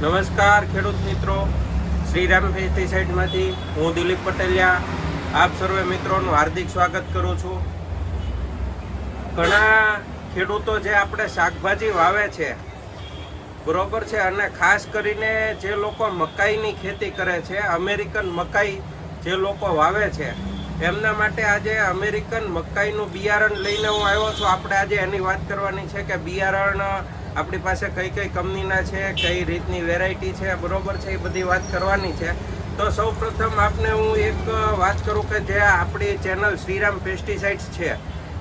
નમસ્કાર ખેડૂત મિત્રો. શ્રીરામ પેસ્ટિસાઇડમાંથી હું દિલીપ પટેલિયા. આપ સર્વે મિત્રોનું હાર્દિક સ્વાગત કરું છું. ઘણા ખેડૂતો જે આપણે શાકભાજી વાવે છે, બરોબર છે, અને ખાસ કરીને જે લોકો મકાઈની ખેતી કરે છે, અમેરિકન મકાઈ જે લોકો વાવે છે, એમના માટે આજે અમેરિકન મકાઈનું બિયારણ લઈને હું આવ્યો છું. આપણે આજે એની વાત કરવાની છે કે બિયારણ આપણી પાસે કઈ કઈ કંપનીના છે, કઈ રીતની વેરાયટી છે, બરોબર છે, એ બધી વાત કરવાની છે. તો સૌ પ્રથમ આપને હું એક વાત કરું કે જે આપણી ચેનલ શ્રીરામ પેસ્ટિસાઇડ્સ છે,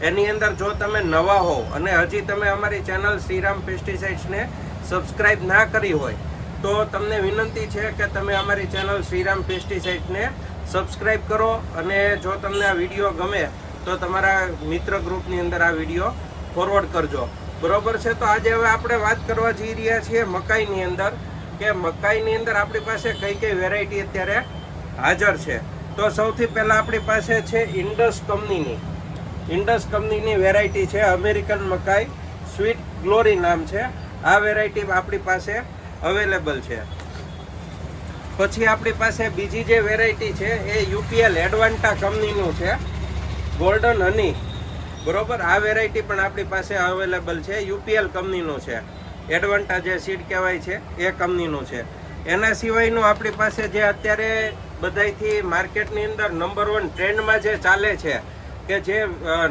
એની અંદર જો તમે નવા હો અને હજી તમે અમારી ચેનલ શ્રીરામ પેસ્ટિસાઇડ્સને સબસ્ક્રાઇબ ના કરી હોય, તો તમને વિનંતી છે કે તમે અમારી ચેનલ શ્રીરામ પેસ્ટિસાઇડ્સને સબસ્ક્રાઇબ કરો અને જો તમને આ વીડિયો ગમે, તો તમારા મિત્ર ગ્રુપની અંદર આ વીડિયો ફોરવર્ડ કરજો. બરોબર છે? તો આજે હવે આપણે વાત કરવા જઈ રહ્યા છીએ મકાઈની અંદર કે મકાઈની અંદર આપણી પાસે કઈ કઈ વેરાયટી અત્યારે હાજર છે? તો સૌથી પહેલાં આપણી પાસે છે ઇન્ડસ કંપનીની. ઇન્ડસ કંપનીની વેરાયટી છે અમેરિકન મકાઈ. સ્વીટ ગ્લોરી નામ છે. આ વેરાયટી આપણી પાસે અવેલેબલ છે. પછી આપણી પાસે બીજી જે વેરાયટી છે એ યુપીએલ એડવાન્ટા કંપનીનું છે. Golden honey. બરોબર? આ વેરાયટી પણ આપણી પાસે અવેલેબલ છે. યુપીએલ કંપનીનું છે. એડવાન્ટા જે સીડ કહેવાય છે. એ કંપનીનું છે. એના સિવાયનું આપણી પાસે જે અત્યારે બધાયથી માર્કેટની અંદર નંબર વન ટ્રેન્ડમાં જે ચાલે છે, કે જે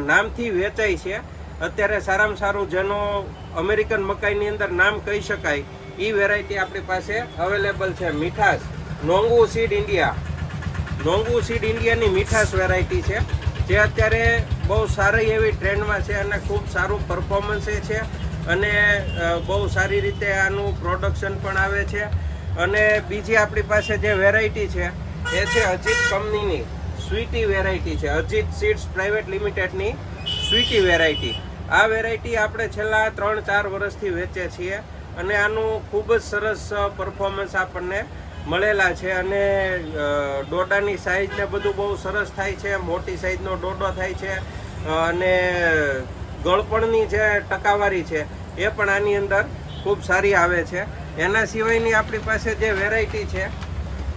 નામથી વેચાય છે, અત્યારે સારામાં સારું જેનું અમેરિકન મકાઈની અંદર નામ કહી શકાય એ વેરાયટી આપણી પાસે અવેલેબલ છે. મીઠાશ. Nongwoo seed India Nongwoo seed ઇન્ડિયાની મીઠાશ વેરાયટી છે. જે અત્યારે બહુ સારી એવી ટ્રેન્ડમાં છે અને ખૂબ સારું પરફોર્મન્સ એ છે અને બહુ સારી રીતે આનું પ્રોડક્શન પણ આવે છે. અને બીજી આપણી પાસે જે વેરાયટી છે, એ છે અજીત કંપનીની સ્વીટી વેરાયટી છે. અજીત સીડ્સ પ્રાઇવેટ લિમિટેડની સ્વીટી વેરાયટી આ વેરાયટી આપણે છેલ્લા ત્રણ ચાર વર્ષથી વેચીએ છીએ અને આનું ખૂબ જ સરસ પરફોર્મન્સ આપણને મળેલા છે અને ડોડાની સાઈઝ ને બધું બહુ સરસ થાય છે, મોટી સાઈઝનો ડોડો થાય છે અને ગળપણની જે ટકાવારી છે એ પણ આની અંદર ખૂબ સારી આવે છે. એના સિવાયની આપણી પાસે જે વેરાયટી છે,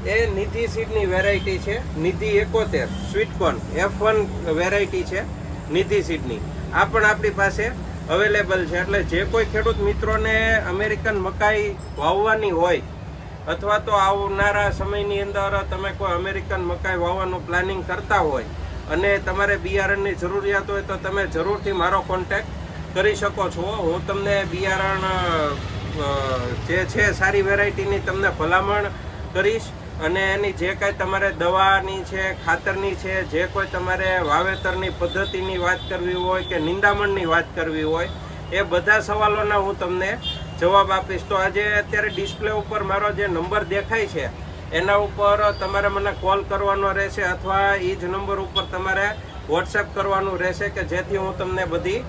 એ નિધિ સીડની વેરાયટી છે, નિધિ એકોતેર સ્વીટકોર્ન એફ વન વેરાયટી છે, નિધિ સીડની આ પણ આપણી પાસે અવેલેબલ છે. એટલે જે કોઈ ખેડૂત મિત્રોને અમેરિકન મકાઈ વાવવાની હોય અથવા તો આવનારા સમયની અંદર તમે કોઈ અમેરિકન મકાઈ વાવવાનું પ્લાનિંગ કરતા હોય અને તમારે બિયારણની જરૂરિયાત હોય તો તમે જરૂરથી મારો કોન્ટેક્ટ કરી શકો છો. હું તમને બિયારણ જે છે સારી વેરાયટીની તમને ભલામણ કરીશ અને એની જે કાંઈ તમારે દવાની છે, ખાતરની છે, જે કોઈ તમારે વાવેતરની પદ્ધતિની વાત કરવી હોય કે નિંદામણની વાત કરવી હોય, એ બધા સવાલોના હું તમને જવાબ આપીશ. તો આજે અત્યારે ડિસ્પ્લે ઉપર મારો જે નંબર દેખાય છે, એના ઉપર તમારે મને કોલ કરવાનો રહેશે અથવા એ જ નંબર ઉપર તમારે વોટ્સએપ કરવાનું રહેશે કે જેથી હું તમને બધી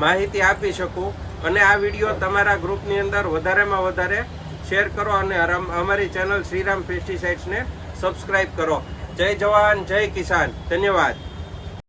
માહિતી આપી શકું. અને આ વીડિયો તમારા ગ્રુપની અંદર વધારેમાં વધારે શેર કરો અને અમારી ચેનલ શ્રીરામ પેસ્ટિસાઇડ્સને સબસ્ક્રાઈબ કરો. જય જવાન, જય કિસાન. ધન્યવાદ.